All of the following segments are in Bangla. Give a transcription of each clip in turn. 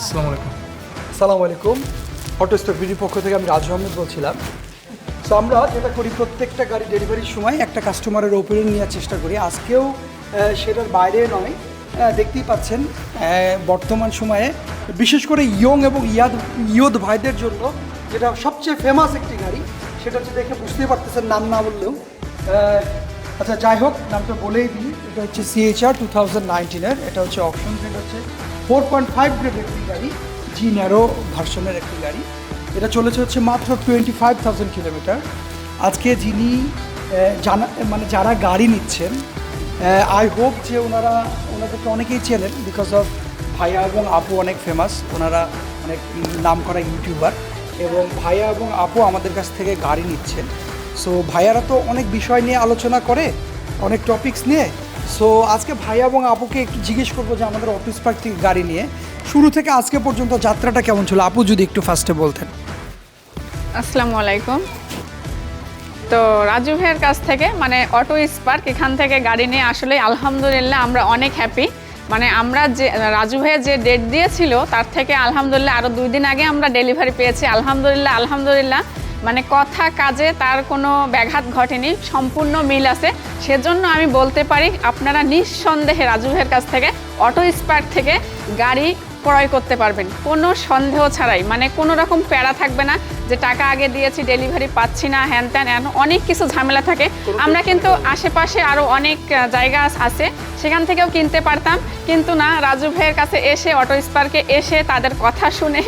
আসসালামু আলাইকুম। সালাম আলাইকুম। অটো স্টক বিডির পক্ষ থেকে আমি রাজু আহমেদ বলছিলাম। সো আমরা যেটা করি, প্রত্যেকটা গাড়ি ডেলিভারির সময় একটা কাস্টমারের ওপিনিয়ন নেওয়ার চেষ্টা করি। আজকেও সেটার বাইরে নয়। দেখতেই পাচ্ছেন বর্তমান সময়ে, বিশেষ করে ইয়ং এবং ইয়াদ, ইয়দ ভাইদের জন্য যেটা সবচেয়ে ফেমাস একটি গাড়ি, সেটা হচ্ছে দেখে বুঝতেই পারতেছেন নাম না বললেও। আচ্ছা যাই হোক, নামটা বলেই দিই। এটা হচ্ছে সিএইচআর টু থাউজেন্ড নাইনটিনের এটা হচ্ছে অপশন এটা হচ্ছে ফোর পয়েন্ট ফাইভ গ্রেড একটি গাড়ি, জি ন্যারো ভার্সনের একটি গাড়ি। এটা চলেছে হচ্ছে মাত্র টোয়েন্টি ফাইভ থাউজেন্ড কিলোমিটার। আজকে যিনি জানা মানে যারা গাড়ি নিচ্ছেন আই হোপ যে ওনারা, ওনাদেরকে অনেকেই চেনেন বিকজ অফ ভাইয়া এবং আপু অনেক ফেমাস ওনারা অনেক নাম করা ইউটিউবার এবং ভাইয়া এবং আপু আমাদের কাছ থেকে গাড়ি নিচ্ছেন। সো ভাইয়ারা তো অনেক বিষয় নিয়ে আলোচনা করে, অনেক টপিকস নিয়ে সো আজকে ভাইয়া এবং আপুকে একটু জিজ্ঞেস করব যে আমাদের অফিস পার্ক থেকে গাড়ি নিয়ে। শুরু থেকে আজকে পর্যন্ত যাত্রাটা কেমন ছিল? আপু যদি একটু ফার্স্টে বলতেন। আসসালামু আলাইকুম। তো রাজু ভাইয়ের কাছ থেকে মানে অটো স্পার্ক এখান থেকে গাড়ি নিয়ে আসলে আলহামদুলিল্লাহ আমরা অনেক হ্যাপি মানে আমরা যে, রাজু ভাইয়ের যে ডেট দিয়েছিল, তার থেকে আলহামদুলিল্লাহ আরও দুই দিন আগে আমরা ডেলিভারি পেয়েছি। আলহামদুলিল্লাহ আলহামদুলিল্লাহ। মানে কথা কাজে তার কোনো ব্যাঘাত ঘটেনি সম্পূর্ণ মিল আছে। সেজন্য আমি বলতে পারি আপনারা নিঃসন্দেহে রাজু ভাইয়ের কাছ থেকে অটো স্পার্ক থেকে গাড়ি ক্রয় করতে পারবেন। কোনো সন্দেহ ছাড়াই মানে কোনো রকম প্যারা থাকবে না যে টাকা আগে দিয়েছি ডেলিভারি পাচ্ছি না হ্যান ত্যান এন অনেক কিছু ঝামেলা থাকে। আমরা কিন্তু আশেপাশে আরও অনেক জায়গা আছে। সেখান থেকেও কিনতে পারতাম। কিন্তু না রাজু ভাইয়ের কাছে এসে অটো স্পার্কে এসে তাদের কথা শুনে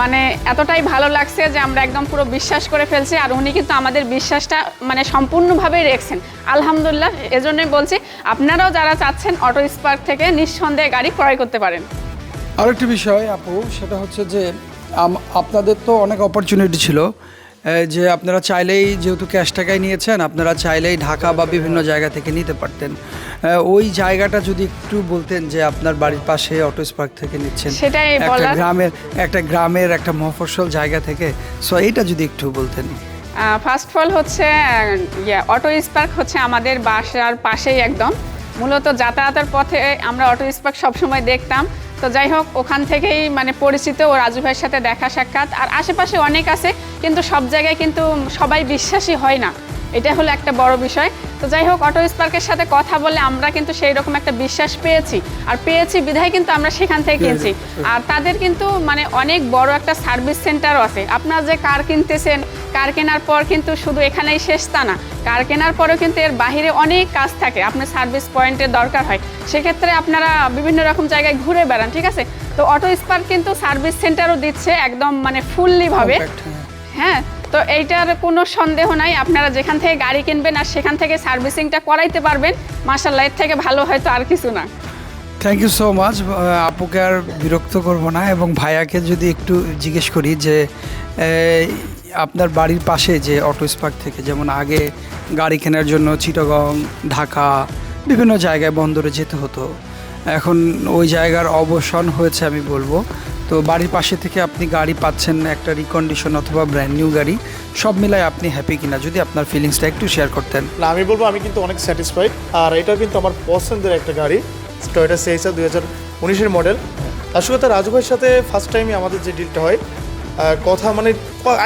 মানে এতটাই ভালো লাগছে যে আমরা একদম পুরো বিশ্বাস করে ফেলছি, আর উনি কিন্তু আমাদের বিশ্বাসটা মানে সম্পূর্ণভাবেই রেখেছেন। আলহামদুলিল্লাহ, এজন্যই বলছি, আপনারাও যারা চাচ্ছেন অটো স্পার্ক থেকে নিঃসন্দেহে গাড়ি ক্রয় করতে পারেন। আরেকটি বিষয় আপু, সেটা হচ্ছে যে আপনাদের তো অনেক অপরচুনিটি ছিল যে আপনারা চাইলেই যেহেতু ক্যাশ টাকায় নিয়েছেন আপনারা চাইলেই ঢাকা বা বিভিন্ন জায়গা থেকে নিতে পারতেন। ওই জায়গাটা যদি একটু বলতেন যে আপনার বাড়ির পাশে অটো স্পার্ক থেকে নিচ্ছেন। সেটাই একটা গ্রামের একটা গ্রামের একটা মফস্বল জায়গা থেকে। সো এইটা যদি একটু বলতেন। ফার্স্ট ফল হচ্ছে ইয়ে অটো স্পার্ক হচ্ছে আমাদের বাসার পাশেই একদম। মূলত যাতায়াতের পথে আমরা অটো স্পার্ক সবসময় দেখতাম। তো যাই হোক ওখান থেকেই মানে পরিচিত ও রাজু ভাইয়ের সাথে দেখা সাক্ষাৎ। আর আশেপাশে অনেক আছে কিন্তু সব জায়গায় কিন্তু সবাই বিশ্বাসী হয় না। এটা হলো একটা বড় বিষয়। তো যাই হোক অটো স্পার্কের সাথে কথা বলে আমরা কিন্তু সেই রকম একটা বিশ্বাস পেয়েছি। আর পেয়েছি বিধায় কিন্তু আমরা সেখান থেকে কিনছি। আর তাদের কিন্তু মানে অনেক বড় একটা সার্ভিস সেন্টারও আছে। আপনার যে কার কিনতেছেন কার কেনার পর কিন্তু শুধু এখানেই শেষ তা না। কার কেনার পরেও কিন্তু এর বাহিরে অনেক কাজ থাকে। আপনার সার্ভিস পয়েন্টের দরকার হয়। সেক্ষেত্রে আপনারা বিভিন্ন রকম জায়গায় ঘুরে বেড়ান ঠিক আছে? তো অটো স্পার্ক কিন্তু সার্ভিস সেন্টারও দিচ্ছে একদম মানে ফুললি ভাবে। Compact, হ্যাঁ। হ্যাঁ তো এইটার কোনো সন্দেহ নাই। আপনারা যেখান থেকে গাড়ি কিনবেন আর সেখান থেকে সার্ভিসিংটা করাইতে পারবেন। মার্শাল্লাহ এর থেকে ভালো হয়তো আর কিছু না। থ্যাংক ইউ সো মাচ আপুকে আর বিরক্ত করব না। এবং ভাইয়াকে যদি একটু জিজ্ঞেস করি যে আপনার বাড়ির পাশে যে অটো স্পার্ক থেকে, যেমন আগে গাড়ি কেনার জন্য চিটাগং, ঢাকা, বিভিন্ন জায়গায় বন্দরে যেতে হতো। এখন ওই জায়গার অবসান হয়েছে আমি বলব। তো বাড়ির পাশে থেকে আপনি গাড়ি পাচ্ছেন একটা রিকন্ডিশন অথবা ব্র্যান্ড নিউ গাড়ি, সব মিলায় আপনি হ্যাপি কিনা, যদি আপনার ফিলিংসটা একটু শেয়ার করতেন। না, আমি বলব আমি কিন্তু অনেক স্যাটিসফাইড আর এটা কিন্তু আমার পছন্দের একটা গাড়ি টয়োটা সেইসা দুই হাজার উনিশের মডেল আসলে কথা রাজু ভাইয়ের সাথে ফার্স্ট টাইমই আমাদের যে ডিলটা হয় কথা মানে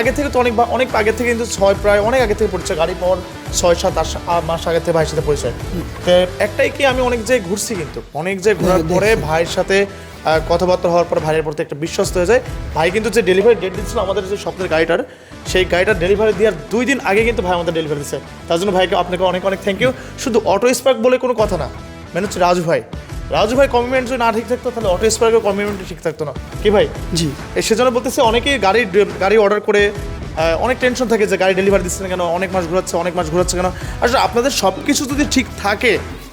আগে থেকে তো অনেক অনেক আগে থেকে কিন্তু ছয় প্রায় অনেক আগে থেকে পরিচয় গাড়ি পাওয়ার ছয় সাত আট আট মাস আগে থেকে ভাইয়ের সাথে পরিচয়। তো একটাই কি আমি অনেক জায়গায় ঘুরছি কিন্তু অনেক জায়গায় ঘোরার পরে ভাইয়ের সাথে কথাবার্তা হওয়ার পর ভাইয়ের প্রতি একটা বিশ্বস্ত হয়ে যায়। ভাই কিন্তু যে ডেলিভারি ডেট দিচ্ছিল আমাদের যে স্বপ্নের গাড়িটার সেই গাড়িটার ডেলিভারি দেওয়ার দুই দিন আগে কিন্তু ভাই আমাদের ডেলিভারি দিচ্ছে তার জন্য ভাইকে আপনাকে অনেক অনেক থ্যাংক ইউ শুধু অটো স্পার্ক বলে কোনো কথা না। মানে হচ্ছে রাজু ভাই রাজু ভাই কমিটমেন্ট যদি না ঠিক থাকতো তাহলে অটো স্পার্কের কমিটমেন্ট ঠিক থাকতো না। কি ভাই? জি। সেজন্য বলতেছে অনেকেই গাড়ি গাড়ি অর্ডার করে অনেক টেনশন থাকে যে গাড়ি ডেলিভারি দিচ্ছে না কেন অনেক মাস ঘোরাচ্ছে অনেক মাস ঘোরাচ্ছে কেন। আসলে আপনাদের সব কিছু যদি ঠিক থাকে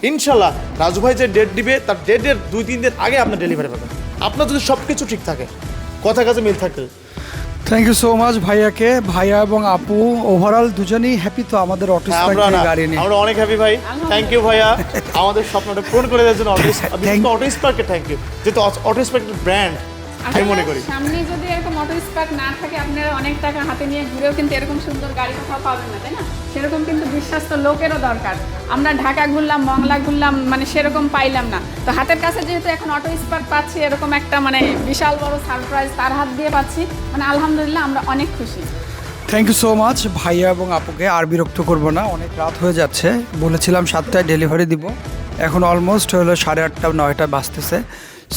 ইনশাল্লাহ রাজু ভাই যে ডেট দিবে তার ডেটের দুই তিন দিন আগে আপনার ডেলিভারি পাবেন। আপনার যদি সব কিছু ঠিক থাকে কথা কাছে মিল থাকে থ্যাংক ইউ সো মাচ ভাইয়াকে। ভাইয়া এবং আপু ওভারঅল দুজনেই হ্যাপি তো আমাদের অটো হ্যাঁ, স্পার্ক গাড়ি নিয়ে। আমরা অনেক হ্যাপি ভাই। থ্যাংক ইউ ভাইয়া। আমাদের স্বপ্নটা পূরণ করে দেওয়ার জন্য অটো স্পার্কে থ্যাংক ইউ যেহেতু অটো স্পার্কের ব্র্যান্ড আমি মনে করি। সামনে যদি এরকম অটো স্পার্ক না থাকে আপনারা অনেক টাকা হাতে নিয়ে ঘুরেও কিন্তু এরকম সুন্দর গাড়ি কোথাও পাবেন না তাই না? সেরকম কিন্তু বিশ্বস্ত লোকেরও দরকার। আমরা ঢাকা ঘুরলাম মংলা ঘুরলাম মানে সেরকম পাইলাম না। তো হাতের কাছে যেহেতু এখন অটো স্পার্ক পাচ্ছি এরকম একটা মানে বিশাল বড় সারপ্রাইজ তার হাত দিয়ে পাচ্ছি। মানে আলহামদুলিল্লাহ আমরা অনেক খুশি। থ্যাংক ইউ সো মাচ ভাইয়া এবং আপুকে। আর বিরক্ত করব না অনেক রাত হয়ে যাচ্ছে। বলেছিলাম সাতটায় ডেলিভারি দিব। এখন অলমোস্ট হলো সাড়ে আটটা নয়টা বাজতেছে।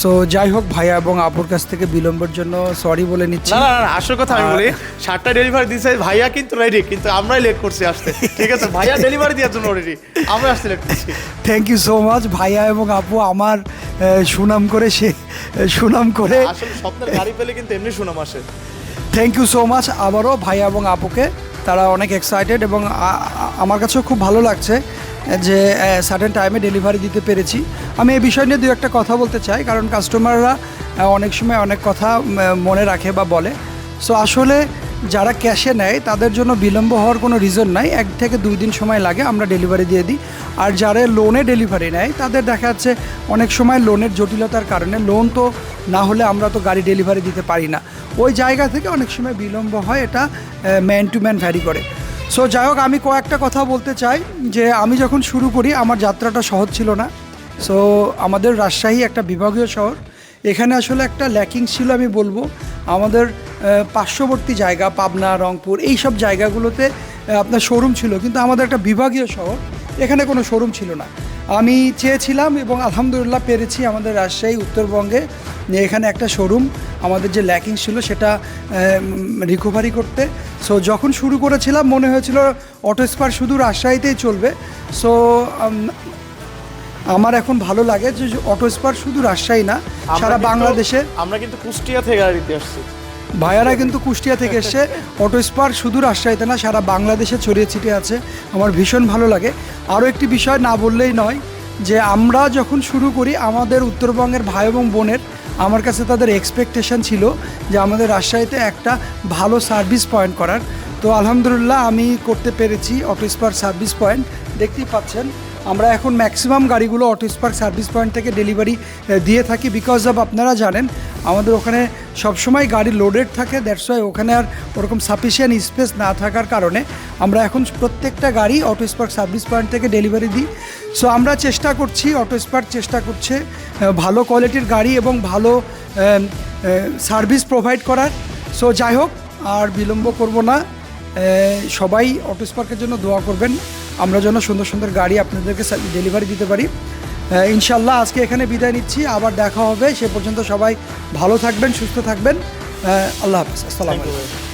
সো যাই হোক ভাইয়া এবং আপুর কাছ থেকে বিলম্বের জন্য সরি বলে নিচ্ছি। না না না আসল কথা আমি বলি সাতটা ডেলিভারি দিয়েছে ভাইয়া কিন্তু রেডি কিন্তু আমরাই লেট করছি আসতে। ঠিক আছে ভাইয়া ডেলিভারি দেওয়ার জন্য রেডি আমরা আসতে লেট করছি। থ্যাংক ইউ সো মাচ ভাইয়া এবং আপু আমার সুনাম করে সে সুনাম করে। আসলে স্বপ্নের গাড়ি পেলে কিন্তু এমনি সুনাম আসে। থ্যাংক ইউ সো মাচ আবারও ভাইয়া এবং আপুকে তারা অনেক এক্সাইটেড এবং আমার কাছেও খুব ভালো লাগছে যে সার্টেন টাইমে ডেলিভারি দিতে পেরেছি। আমি এই বিষয় নিয়ে দু একটা কথা বলতে চাই, কারণ কাস্টমাররা অনেক সময় অনেক কথা মনে রাখে বা বলে। সো আসলে যারা ক্যাশে নেয়, তাদের জন্য বিলম্ব হওয়ার কোনো রিজন নাই। এক থেকে দুই দিন সময় লাগে, আমরা ডেলিভারি দিয়ে দিই। আর যারা লোনে ডেলিভারি নেয়, তাদের দেখা যাচ্ছে অনেক সময় লোনের জটিলতার কারণে লোন তো না হলে আমরা তো গাড়ি ডেলিভারি দিতে পারি না। ওই জায়গা থেকে অনেক সময় বিলম্ব হয়, এটা ম্যান টু ম্যান ভ্যারি করে। সো যাই হোক, আমি কয়েকটা কথা বলতে চাই, যে আমি যখন শুরু করি, আমার যাত্রাটা সহজ ছিল না। সো আমাদের রাজশাহী একটা বিভাগীয় শহর। এখানে আসলে একটা ল্যাকিং ছিল আমি বলব। আমাদের পার্শ্ববর্তী জায়গা, পাবনা, রংপুর এই সব জায়গাগুলোতে আপনার শোরুম ছিল। কিন্তু আমাদের একটা বিভাগীয় শহর, এখানে কোনো শোরুম ছিল না। আমি চেয়েছিলাম এবং আলহামদুলিল্লাহ পেরেছি আমাদের রাজশাহী, উত্তরবঙ্গে এখানে একটা শোরুম আমাদের যে ল্যাকিং ছিল সেটা রিকভারি করতে। সো যখন শুরু করেছিলাম, মনে হয়েছিল অটো স্পার শুধু রাজশাহীতেই চলবে। সো আমার এখন ভালো লাগে যে অটো স্পার শুধু রাজশাহী না সারা বাংলাদেশে। আমরা কিন্তু কুষ্টিয়া থেকে গাড়ি দিতে আসছি। ভাইয়ারা কিন্তু কুষ্টিয়া থেকে এসছে। অটো স্পার শুধু রাজশাহীতে না সারা বাংলাদেশে ছড়িয়ে ছিটিয়ে আছে। আমার ভীষণ ভালো লাগে। আরও একটি বিষয় না বললেই নয় যে আমরা যখন শুরু করি আমাদের উত্তরবঙ্গের ভাই এবং বোনের আমার কাছে তাদের এক্সপেকটেশন ছিল যে আমাদের রাজশাহীতে একটা ভালো সার্ভিস পয়েন্ট করার। তো আলহামদুলিল্লাহ আমি করতে পেরেছি অটো স্পার সার্ভিস পয়েন্ট দেখতেই পাচ্ছেন আমরা এখন ম্যাক্সিমাম গাড়িগুলো অটো স্পার্ক সার্ভিস পয়েন্ট থেকে ডেলিভারি দিয়ে থাকি বিকজ অফ আপনারা জানেন, আমাদের ওখানে সবসময় গাড়ি লোডেড থাকে দ্যাটস ওয়াই ওখানে আর ওরকম সাফিসিয়েন্ট স্পেস না থাকার কারণে আমরা এখন প্রত্যেকটা গাড়ি অটো স্পার্ক সার্ভিস পয়েন্ট থেকে ডেলিভারি দিই। সো আমরা চেষ্টা করছি অটো স্পার্ক চেষ্টা করছে ভালো কোয়ালিটির গাড়ি এবং ভালো সার্ভিস প্রোভাইড করার। সো যাই হোক, আর বিলম্ব করব না সবাই অটো স্পার্কের জন্য দোয়া করবেন। আমরা যেন সুন্দর সুন্দর গাড়ি আপনাদেরকে ডেলিভারি দিতে পারি। ইনশাল্লাহ আজকে এখানে বিদায় নিচ্ছি, আবার দেখা হবে। সে পর্যন্ত সবাই ভালো থাকবেন, সুস্থ থাকবেন। আল্লাহ হাফিজ। আসসালামু আলাইকুম।